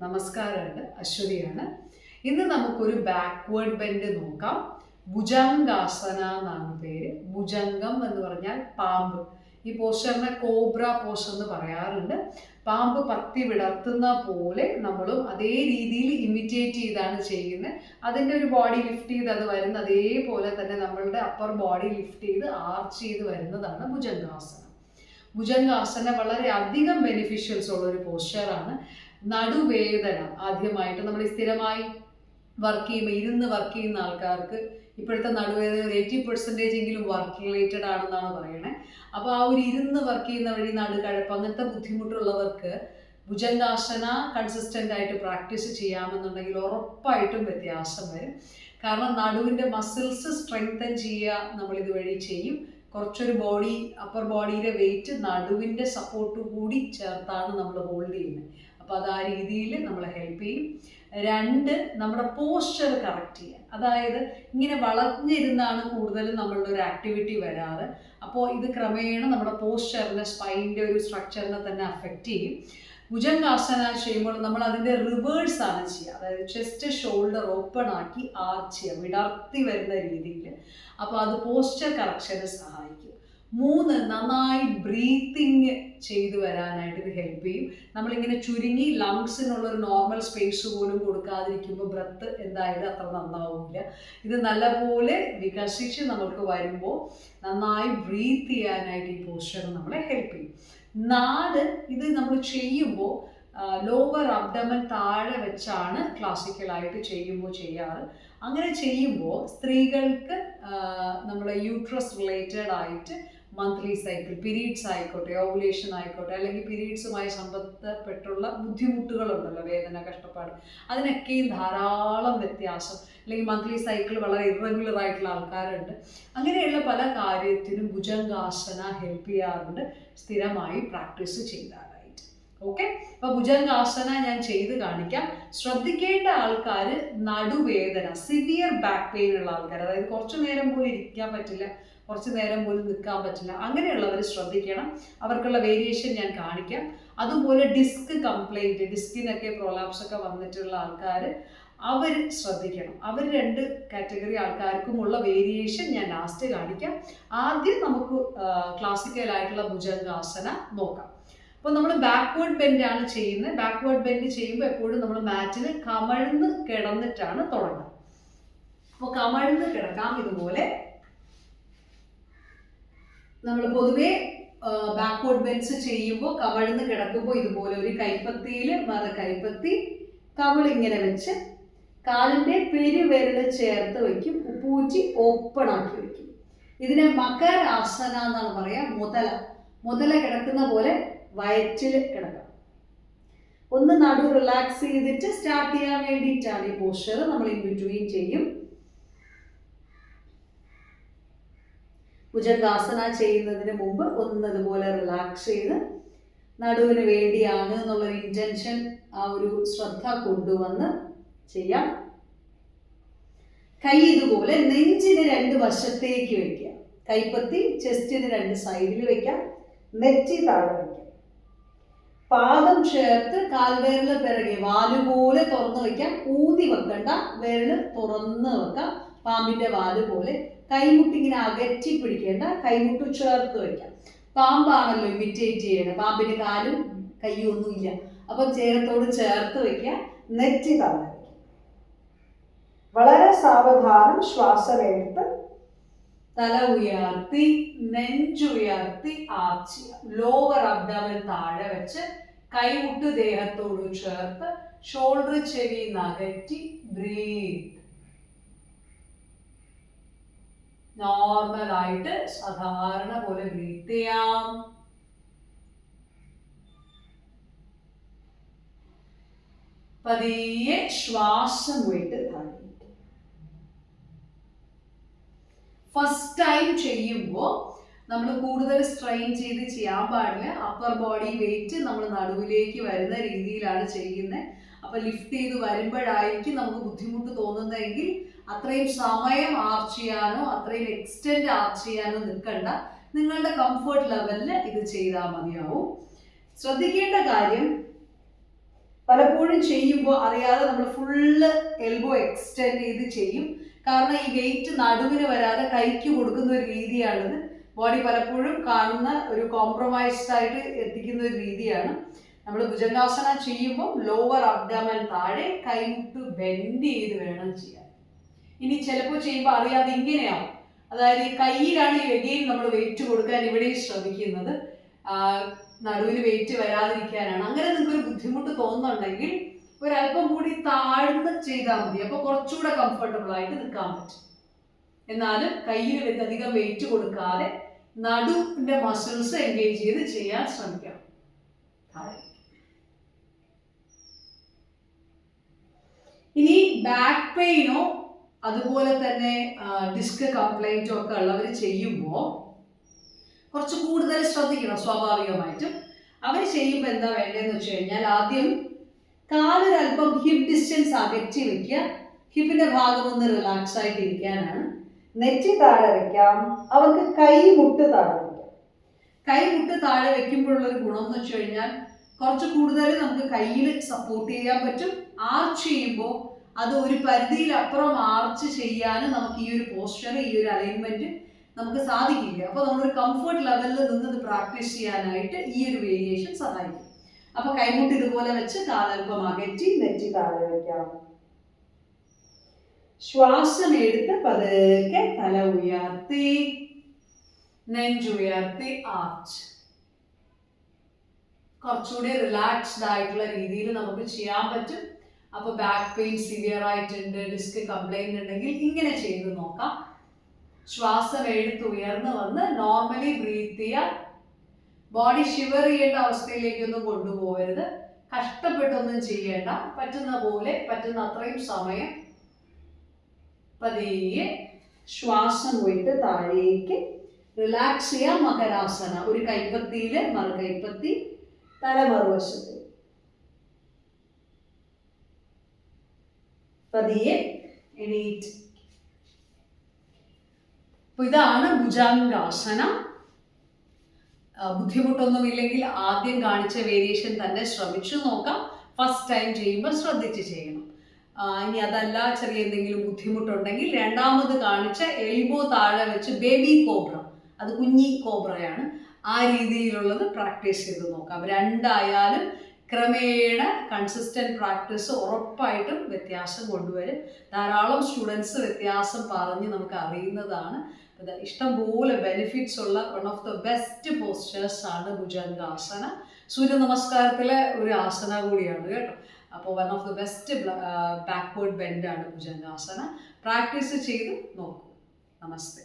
നമസ്കാരമുണ്ട്. അശ്വതിയാണ്. ഇന്ന് നമുക്കൊരു ബാക്ക്വേർഡ് ബെൻഡ് നോക്കാം. ഭുജംഗാസന എന്നാണ് പേര്. ഭുജംഗം എന്ന് പറഞ്ഞാൽ പാമ്പ്. ഈ പോസ്റ്ററിനെ കോബ്ര പോസ് എന്ന് പറയാറുണ്ട്. പാമ്പ് പത്തി വിടർത്തുന്ന പോലെ നമ്മളും അതേ രീതിയിൽ ഇമിറ്റേറ്റ് ചെയ്താണ് ചെയ്യുന്നത്. അതിന്റെ ഒരു ബോഡി ലിഫ്റ്റ് ചെയ്ത് അത് വരുന്ന അതേപോലെ തന്നെ നമ്മളുടെ അപ്പർ ബോഡി ലിഫ്റ്റ് ചെയ്ത് ആർച്ച് ചെയ്ത് വരുന്നതാണ് ഭുജംഗാസനം. ഭുജംഗാസന വളരെ അധികം ബെനിഫിഷ്യൽസ് ഉള്ള ഒരു പോസ്ചറാണ് നടുവേദന ആദ്യമായിട്ട് നമ്മൾ സ്ഥിരമായി വർക്ക് ചെയ്യുമ്പോൾ ഇരുന്ന് വർക്ക് ചെയ്യുന്ന ആൾക്കാർക്ക് ഇപ്പോഴത്തെ നടുവേദന ഒരു എയ്റ്റി പെർസെന്റേജ് എങ്കിലും വർക്ക് റിലേറ്റഡ് ആണെന്നാണ് പറയണേ. അപ്പോൾ ആ ഒരു ഇരുന്ന് വർക്ക് ചെയ്യുന്ന വഴി നടുകഴപ്പ് അങ്ങനത്തെ ബുദ്ധിമുട്ടുള്ളവർക്ക് ഭുജങ്കാസന കൺസിസ്റ്റന്റ് ആയിട്ട് പ്രാക്ടീസ് ചെയ്യാമെന്നുണ്ടെങ്കിൽ ഉറപ്പായിട്ടും വ്യത്യാസം വരും. കാരണം നടുവിന്റെ മസിൽസ് സ്ട്രെങ്തൻ ചെയ്യുക നമ്മൾ ഇതുവഴി ചെയ്യും. കുറച്ചൊരു ബോഡി അപ്പർ ബോഡിയിലെ വെയിറ്റ് നടുവിന്റെ സപ്പോർട്ട് കൂടി ചേർത്താണ് നമ്മൾ ഹോൾഡ് ചെയ്യുന്നത്. അപ്പോൾ അത് ആ രീതിയിൽ നമ്മളെ ഹെൽപ്പ് ചെയ്യും. രണ്ട് നമ്മുടെ പോസ്ചർ കറക്റ്റ് ചെയ്യാൻ. അതായത് ഇങ്ങനെ വളഞ്ഞിരുന്നാണ് കൂടുതലും നമ്മളുടെ ഒരു ആക്ടിവിറ്റി വരാറ്. അപ്പോൾ ഇത് ക്രമേണ നമ്മുടെ പോസ്ചറിനെ സ്പൈന്റെ ഒരു സ്ട്രക്ചറിനെ തന്നെ അഫക്റ്റ് ചെയ്യും. ഭുജങ്കാസന ചെയ്യുമ്പോൾ നമ്മൾ അതിന്റെ റിവേഴ്സ് ആണ് ചെയ്യുക. അതായത് ചെസ്റ്റ് ഷോൾഡർ ഓപ്പൺ ആക്കി ആർച്ച് ചെയ്യുക. വിടർത്തി വരുന്ന രീതിയിൽ. അപ്പോൾ അത് പോസ്ചർ കറക്ഷന് സഹായിക്കും. മൂന്ന് നന്നായി ബ്രീത്തിങ് ചെയ്തു വരാനായിട്ട് ഇത് ഹെൽപ്പ് ചെയ്യും. നമ്മളിങ്ങനെ ചുരുങ്ങി ലങ്സിനുള്ള ഒരു നോർമൽ സ്പേസ് പോലും കൊടുക്കാതിരിക്കുമ്പോൾ ബ്രത്ത് എന്തായാലും അത്ര നന്നാവില്ല. ഇത് നല്ലപോലെ വികസിച്ച് നമുക്ക് വരുമ്പോൾ നന്നായി ബ്രീത്ത് ചെയ്യാനായിട്ട് ഈ പോസ്റ്റർ നമ്മളെ ഹെൽപ്പ് ചെയ്യും. നാല് ഇത് നമ്മൾ ചെയ്യുമ്പോൾ ലോവർ അബ്ഡമൻ താഴെ വെച്ചാണ് ക്ലാസിക്കലായിട്ട് ചെയ്യുമ്പോൾ ചെയ്യാറ്. അങ്ങനെ ചെയ്യുമ്പോൾ സ്ത്രീകൾക്ക് നമ്മൾ യൂട്രസ് റിലേറ്റഡ് ആയിട്ട് മന്ത്ലി സൈക്കിൾ പീരീഡ്സ് ആയിക്കോട്ടെ ഓവുലേഷൻ ആയിക്കോട്ടെ അല്ലെങ്കിൽ പീരീഡ്സുമായി സംബന്ധപ്പെട്ടുള്ള ബുദ്ധിമുട്ടുകളുണ്ടല്ലോ വേദന കഷ്ടപ്പാട്. അതിനൊക്കെയും ധാരാളം വ്യത്യാസം. അല്ലെങ്കിൽ മന്ത്ലി സൈക്കിൾ വളരെ ഇറഗുലർ ആയിട്ടുള്ള ആൾക്കാരുണ്ട്. അങ്ങനെയുള്ള പല കാര്യത്തിനും ഭുജംഗാസന ഹെൽപ്പ് ചെയ്യാറുണ്ട്. സ്ഥിരമായി പ്രാക്ടീസ് ചെയ്താലായിട്ട് ഓക്കെ അപ്പൊ ഭുജംഗാസന ഞാൻ ചെയ്ത് കാണിക്കാം. ശ്രദ്ധിക്കേണ്ട ആൾക്കാർ നടുവേദന സിവിയർ ബാക്ക് പെയിൻ ഉള്ള ആൾക്കാർ അതായത് കുറച്ചു നേരം പോലും ഇരിക്കാൻ പറ്റില്ല കുറച്ച് നേരം പോലും നിൽക്കാൻ പറ്റില്ല അങ്ങനെയുള്ളവർ ശ്രദ്ധിക്കണം. അവർക്കുള്ള വേരിയേഷൻ ഞാൻ കാണിക്കാം. അതുപോലെ ഡിസ്ക് കംപ്ലൈന്റ് ഡിസ്കിനൊക്കെ പ്രൊലാപ്സ് ഒക്കെ വന്നിട്ടുള്ള ആൾക്കാർ അവർ ശ്രദ്ധിക്കണം. അവർ രണ്ട് കാറ്റഗറി ആൾക്കാർക്കുമുള്ള വേരിയേഷൻ ഞാൻ ലാസ്റ്റ് കാണിക്കാം. ആദ്യം നമുക്ക് ക്ലാസിക്കലായിട്ടുള്ള ഭുജംഗാസന നോക്കാം. അപ്പോൾ നമ്മൾ ബാക്ക്വേർഡ് ആണ് ചെയ്യുന്നത്. ബാക്ക്വേർഡ് ബെൻഡ് ചെയ്യുമ്പോൾ എപ്പോഴും നമ്മൾ മാറ്റിൽ കമഴ്ന്ന് കിടന്നിട്ടാണ് തുടങ്ങുക. അപ്പോൾ കമഴ്ന്ന് കിടക്കാം ഇതുപോലെ. നമ്മൾ പൊതുവേ ബാക്ക്വേർഡ് ബെൻസ് ചെയ്യുമ്പോൾ കവഴ്ന്ന് കിടക്കുമ്പോൾ ഇതുപോലെ ഒരു കൈപ്പത്തിയിൽ മറ കൈപ്പത്തി കവിളിങ്ങനെ വെച്ച് കാലിന്റെ പെരുവിരൽ ചേർത്ത് വയ്ക്കും. ഉപ്പൂറ്റി ഓപ്പൺ ആക്കി വയ്ക്കും. ഇതിനെ മകരാസന എന്നാണ് പറയാ. മുതല. മുതല കിടക്കുന്ന പോലെ വയറ്റിൽ കിടക്കാം. ഒന്ന് നടു റിലാക്സ് ചെയ്തിട്ട് സ്റ്റാർട്ട് ചെയ്യാൻ വേണ്ടിയിട്ടാണ് ഈ പോസ്റ്റർ നമ്മൾ ഇൻ ബിറ്റ്വീൻ ചെയ്യും. ഭുജകാസന ചെയ്യുന്നതിന് മുമ്പ് ഒന്നതുപോലെ റിലാക്സ് ചെയ്ത് നടുവിന് വേണ്ടിയാണ് എന്നുള്ളൊരു ഇന്റൻഷൻ ആ ഒരു ശ്രദ്ധ കൊണ്ടുവന്ന് ചെയ്യാം. കൈ ഇതുപോലെ നെഞ്ചിന് രണ്ട് വശത്തേക്ക് വെക്കുക. കൈപ്പത്തി ചെസ്റ്റിന് രണ്ട് സൈഡിൽ വെക്കാം. നെറ്റി താഴെ വയ്ക്കാം പാദം ചേർത്ത് കാൽവേറിൽ പിറകെ വാലുപോലെ തുറന്നു വെക്കാം. ഊതി വെക്കണ്ട. വിരൽ തുറന്ന് വെക്കാം. പാമ്പിന്റെ വാൽ പോലെ. കൈമുട്ട് ഇങ്ങനെ അകറ്റി പിടിക്കേണ്ട. കൈമുട്ട് ചേർത്ത് വെക്കാം. പാമ്പാണല്ലോ ഇമിറ്റേറ്റ് ചെയ്യണം. പാമ്പിന്റെ കാലും കൈയും ഒന്നും ഇല്ല. അപ്പൊ ചേരത്തോട് ചേർത്ത് വെക്കുക. നെറ്റി താഴെ വളരെ സാവധാനം ശ്വാസം എടുത്ത് തല ഉയർത്തി നെഞ്ചുയർത്തി ആർച്ച് ലോവർ അബ്ഡമൻ താഴെ വെച്ച് കൈമുട്ട് ദേഹത്തോട് ചേർത്ത് ഷോൾഡർ ചെവി നകറ്റി ബ്രീത്ത് നോർമലായിട്ട് സാധാരണ പോലെ ബ്രീത്ത് ചെയ്യാം. പതിയെ ശ്വാസം വിട്ട് താഴെ ഫസ്റ്റ് ടൈം ചെയ്യുമ്പോൾ നമ്മൾ കൂടുതൽ സ്ട്രെയിൻ ചെയ്ത് ചെയ്യാൻ പാടില്ല. അപ്പർ ബോഡി വെയിറ്റ് നമ്മൾ നടുവിലേക്ക് വരുന്ന രീതിയിലാണ് ചെയ്യുന്നത് അപ്പോൾ ലിഫ്റ്റ് ചെയ്ത് വരുമ്പോഴായിരിക്കും നമുക്ക് ബുദ്ധിമുട്ട് തോന്നുന്നതെങ്കിൽ അത്രയും സമയം ആർച്ച് ചെയ്യാനോ അത്രയും എക്സ്റ്റെൻഡ് ആർച്ച് ചെയ്യാനോ നിൽക്കണ്ട. നിങ്ങളുടെ കംഫർട്ട് ലെവലിൽ ഇത് ചെയ്താൽ മതിയാവും. ശ്രദ്ധിക്കേണ്ട കാര്യം പലപ്പോഴും ചെയ്യുമ്പോൾ അറിയാതെ നമ്മൾ ഫുള്ള് എൽബോ എക്സ്റ്റെൻഡ് ചെയ്ത് ചെയ്യും. കാരണം ഈ വെയിറ്റ് നടുവിന് വരാതെ കൈക്ക് കൊടുക്കുന്ന ഒരു രീതിയാണിത്. ബോഡി പലപ്പോഴും കാണുന്ന ഒരു കോംപ്രമൈസ്ഡ് ആയിട്ട് എത്തിക്കുന്ന ഒരു രീതിയാണ്. നമ്മൾ ഭുജംഗാസന ചെയ്യുമ്പോൾ ലോവർ അബ്ഡമൻ താഴെ കൈമുട്ട് ബെൻഡ് ചെയ്ത് വേണം ചെയ്യാൻ. ഇനി ചിലപ്പോൾ ചെയ്യുമ്പോൾ അറിയാതെ ഇങ്ങനെയാവും. അതായത് കയ്യിലാണ് ഈ എഗെയിൻ നമ്മൾ വെയിറ്റ് കൊടുക്കാൻ ഇവിടെ ശ്രമിക്കുന്നത്. നടുവിന് വെയിറ്റ് വരാതിരിക്കാനാണ്. അങ്ങനെ നിങ്ങൾക്കൊരു ബുദ്ധിമുട്ട് തോന്നുന്നുണ്ടെങ്കിൽ ഒരല്പം കൂടി താഴ്ന്ന് ചെയ്താൽ മതി. അപ്പോൾ കുറച്ചുകൂടെ കംഫർട്ടബിൾ ആയിട്ട് നിൽക്കാൻ പറ്റും. എന്നാലും കയ്യിൽ വെച്ച് അധികം വെയിറ്റ് കൊടുക്കാതെ നടുവിന്റെ മസിൽസ് എൻഗേജ് ചെയ്ത് ചെയ്യാൻ ശ്രമിക്കാം. ഇനി ബാക്ക് പെയിനോ അതുപോലെ തന്നെ ഡിസ്ക് കംപ്ലൈന്റോ ഒക്കെ ഉള്ളവർ ചെയ്യുമ്പോൾ കുറച്ച് കൂടുതൽ ശ്രദ്ധിക്കണം സ്വാഭാവികമായിട്ടും. അവർ ചെയ്യുമ്പോൾ എന്താ വേണ്ടതെന്ന് വെച്ച് കഴിഞ്ഞാൽ ആദ്യം കാലൊരല്പം ഹിപ് ഡിസ്റ്റൻസ് അകറ്റി വെക്കുക ഹിപ്പിന്റെ ഭാഗം ഒന്ന് റിലാക്സ് ആയിട്ട് ഇരിക്കാനാണ്. നെറ്റി താഴെ വെക്കാം. അവർക്ക് കൈ മുട്ട് താഴെ വെക്കാം. കൈ മുട്ട് താഴെ വെക്കുമ്പോഴുള്ള ഒരു ഗുണം എന്ന് വെച്ച് കഴിഞ്ഞാൽ കുറച്ച് കൂടുതൽ നമുക്ക് കയ്യിൽ സപ്പോർട്ട് ചെയ്യാൻ പറ്റും. ആർച്ച് ചെയ്യുമ്പോൾ അത് ഒരു പരിധിയിലപ്പുറം ആർച്ച് ചെയ്യാനും നമുക്ക് ഈ ഒരു പോസ്ചർ ഈ ഒരു അലൈൻമെന്റ് നമുക്ക് സാധിക്കില്ല. അപ്പോൾ നമ്മളൊരു കംഫർട്ട് ലെവലിൽ നിന്ന് പ്രാക്ടീസ് ചെയ്യാനായിട്ട് ഈ ഒരു വേരിയേഷൻ സഹായിക്കും. അപ്പൊ കൈമുട്ട് ഇതുപോലെ വെച്ച് കാലൽപ്പം അകറ്റി നെറ്റി താഴെ വെക്കാം ശ്വാസം എടുത്ത് പതുക്കെ തല ഉയർത്തി. നെഞ്ചുയർത്തി ആർച്ച് കുറച്ചുകൂടി റിലാക്സ്ഡ് ആയിട്ടുള്ള രീതിയിൽ നമുക്ക് ചെയ്യാൻ പറ്റും. അപ്പോൾ ബാക്ക് പെയിൻ സിവിയർ ആയിട്ടുണ്ട് ഡിസ്ക് കംപ്ലൈന്റ് ഉണ്ടെങ്കിൽ ഇങ്ങനെ ചെയ്ത് നോക്കാം. ശ്വാസം എടുത്ത് ഉയർന്നു വന്ന് നോർമലി ബ്രീത്ത് ചെയ്യുക ബോഡി ഷിവർ ചെയ്യേണ്ട അവസ്ഥയിലേക്കൊന്നും കൊണ്ടുപോകരുത്. കഷ്ടപ്പെട്ടൊന്നും ചെയ്യേണ്ട. പറ്റുന്ന പോലെ പറ്റുന്ന അത്രയും സമയം പതിയെ ശ്വാസം പോയിട്ട് താഴേക്ക് റിലാക്സ് ചെയ്യാം. മകരാസന. ഒരു കൈപ്പത്തിയിൽ മറു കൈപ്പത്തി തല മറുവശത്ത് പതിയെ എണീറ്റ്. ഇതാണ് ഭുജാംഗാസന. ബുദ്ധിമുട്ടൊന്നുമില്ലെങ്കിൽ ആദ്യം കാണിച്ച വേരിയേഷൻ തന്നെ ശ്രമിച്ചു നോക്കാം. ഫസ്റ്റ് ടൈം ചെയ്യുമ്പോൾ ശ്രദ്ധിച്ച് ചെയ്യണം. ഇനി അതല്ല ചെറിയ എന്തെങ്കിലും ബുദ്ധിമുട്ടുണ്ടെങ്കിൽ രണ്ടാമത് കാണിച്ച എൽബോ താഴെ വെച്ച് ബേബി കോബ്ര അത് കുഞ്ഞി കോബ്രയാണ്. ആ രീതിയിലുള്ളത് പ്രാക്ടീസ് ചെയ്ത് നോക്കാം. രണ്ടായാലും ക്രമേണ കൺസിസ്റ്റന്റ് പ്രാക്ടീസ് ഉറപ്പായിട്ടും വ്യത്യാസം കൊണ്ടുവരും. ധാരാളം സ്റ്റുഡൻസ് വ്യത്യാസം പറഞ്ഞ് നമുക്ക് അറിയുന്നതാണ്. ഇഷ്ടംപോലെ ബെനിഫിറ്റ്സ് ഉള്ള one of the best postures ആണ് ഭുജംഗാസന സൂര്യ നമസ്കാരത്തിലെ ഒരു ആസന കൂടിയാണ് കേട്ടോ. അപ്പോൾ one of the best backward ബെൻഡാണ് ഭുജംഗാസന practice ചെയ്ത് നോക്കൂ. നമസ്തേ.